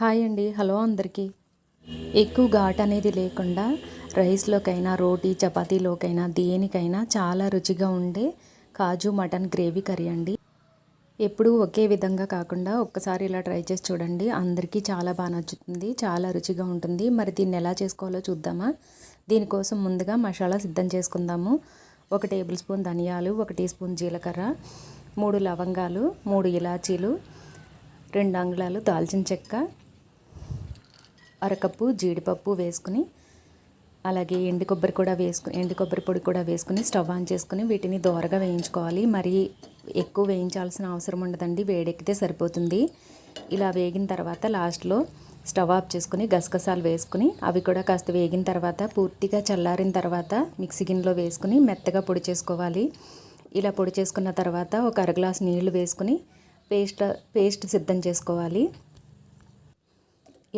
Hi అండి. Hello అందరికీ. ఎక్కువ ఘాట్ అనేది లేకుండా రైస్లోకైనా రోటీ చపాతీలోకైనా దేనికైనా చాలా రుచిగా ఉండే కాజు మటన్ గ్రేవీ కర్రీ అండి. ఎప్పుడూ ఒకే విధంగా కాకుండా ఒక్కసారి ఇలా ట్రై చేసి చూడండి. అందరికీ చాలా బాగా నచ్చుతుంది చాలా రుచిగా ఉంటుంది. మరి దీన్ని ఎలా చేసుకోవాలో చూద్దామా? దీనికోసం ముందుగా మసాలా సిద్ధం చేసుకుందాము. ఒక టేబుల్ స్పూన్ ధనియాలు ఒక టీ స్పూన్ జీలకర్ర మూడు లవంగాలు మూడు ఇలాచీలు రెండు అంగుళాలు దాల్చిన చెక్క అరకప్పు జీడిపప్పు వేసుకుని అలాగే ఎండు కొబ్బరి కూడా వేసుకుని ఎండు కొబ్బరి పొడి కూడా వేసుకుని స్టవ్ ఆన్ చేసుకుని వీటిని దోరగా వేయించుకోవాలి. మరి ఎక్కువ వేయించాల్సిన అవసరం ఉండదండి వేడెక్కితే సరిపోతుంది. ఇలా వేగిన తర్వాత లాస్ట్లో స్టవ్ ఆఫ్ చేసుకుని గసగసాలు వేసుకుని అవి కూడా కాస్త వేగిన తర్వాత పూర్తిగా చల్లారిన తర్వాత మిక్సీ గిన్నెలో వేసుకుని మెత్తగా పొడి చేసుకోవాలి. ఇలా పొడి చేసుకున్న తర్వాత ఒక అర గ్లాస్ నీళ్ళు వేసుకుని పేస్ట్ పేస్ట్ సిద్ధం చేసుకోవాలి.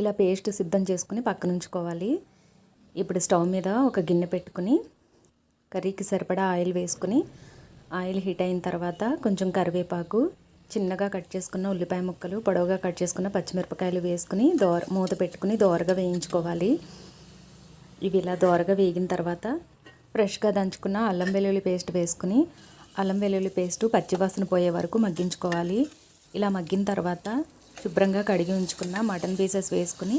ఇలా పేస్ట్ సిద్ధం చేసుకుని పక్కన ఉంచుకోవాలి ఇప్పుడు స్టవ్ మీద ఒక గిన్నె పెట్టుకుని కర్రీకి సరిపడా ఆయిల్ వేసుకుని ఆయిల్ హీట్ అయిన తర్వాత కొంచెం కరివేపాకు చిన్నగా కట్ చేసుకున్న ఉల్లిపాయ ముక్కలు పొడవుగా కట్ చేసుకున్న పచ్చిమిరపకాయలు వేసుకుని దోర మూత పెట్టుకుని దోరగా వేయించుకోవాలి. ఇవి ఇలా దోరగా వేగిన తర్వాత ఫ్రెష్గా దంచుకున్న అల్లం వెల్లుల్లి పేస్ట్ వేసుకుని అల్లం వెల్లుల్లి పేస్టు పచ్చివాసన పోయే వరకు మగ్గించుకోవాలి. ఇలా మగ్గిన తర్వాత శుభ్రంగా కడిగి ఉంచుకున్న మటన్ పీసెస్ వేసుకుని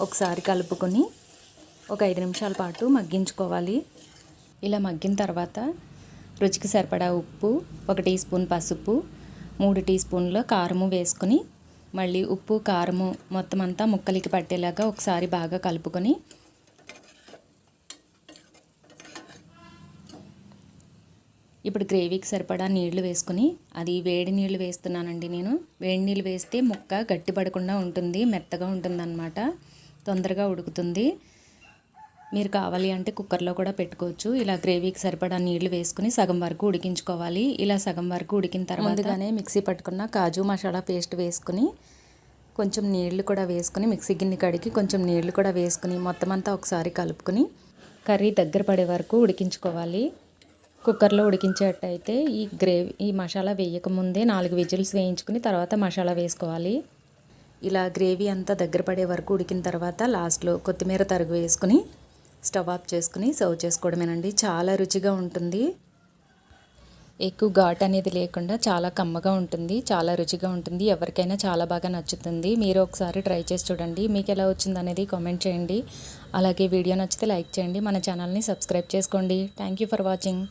ఒకసారి కలుపుకొని ఒక ఐదు నిమిషాల పాటు మగ్గించుకోవాలి. ఇలా మగ్గిన తర్వాత రుచికి సరిపడా ఉప్పు ఒక టీ స్పూన్ పసుపు మూడు టీ స్పూన్ల కారము వేసుకుని మళ్ళీ ఉప్పు కారము మొత్తం అంతా ముక్కలకి పట్టేలాగా ఒకసారి బాగా కలుపుకొని ఇప్పుడు గ్రేవీకి సరిపడా నీళ్ళు వేసుకుని అది వేడి నీళ్ళు వేస్తున్నానండి నేను. వేడి నీళ్ళు వేస్తే ముక్క గట్టిపడకుండా ఉంటుంది మెత్తగా ఉంటుందన్నమాట. తొందరగా ఉడుకుతుంది. మీరు కావాలి అంటే కుక్కర్లో కూడా పెట్టుకోవచ్చు. ఇలా గ్రేవీకి సరిపడా నీళ్ళు వేసుకుని సగం వరకు ఉడికించుకోవాలి. ఇలా సగం వరకు ఉడికిన తర్వాత ముందుగానే మిక్సీ పట్టుకున్న కాజు మసాలా పేస్ట్ వేసుకుని కొంచెం నీళ్ళు కూడా వేసుకుని మిక్సీ గిన్నె కడిగి కొంచెం నీళ్ళు కూడా వేసుకుని మొత్తం అంతా ఒకసారి కలుపుకొని కర్రీ దగ్గర పడే వరకు ఉడికించుకోవాలి. కుక్కర్లో ఉడికించేటైతే ఈ గ్రేవీ ఈ మసాలా వేయకముందే నాలుగు విజిల్స్ వేయించుకుని తర్వాత మసాలా వేసుకోవాలి. ఇలా గ్రేవీ అంతా దగ్గర పడే వరకు ఉడికిన తర్వాత లాస్ట్లో కొత్తిమీర తరుగు వేసుకుని స్టవ్ ఆఫ్ చేసుకుని సర్వ్ చేసుకోవడమేనండి. చాలా రుచిగా ఉంటుంది. ఎక్కువ ఘాట్ అనేది లేకుండా చాలా కమ్మగా ఉంటుంది చాలా రుచిగా ఉంటుంది ఎవరికైనా చాలా బాగా నచ్చుతుంది. మీరు ఒకసారి ట్రై చేసి చూడండి. మీకు ఎలా వచ్చింది అనేది కామెంట్ చేయండి. అలాగే వీడియో నచ్చితే లైక్ చేయండి. మన ఛానల్ని సబ్స్క్రైబ్ చేసుకోండి. Thank you for watching.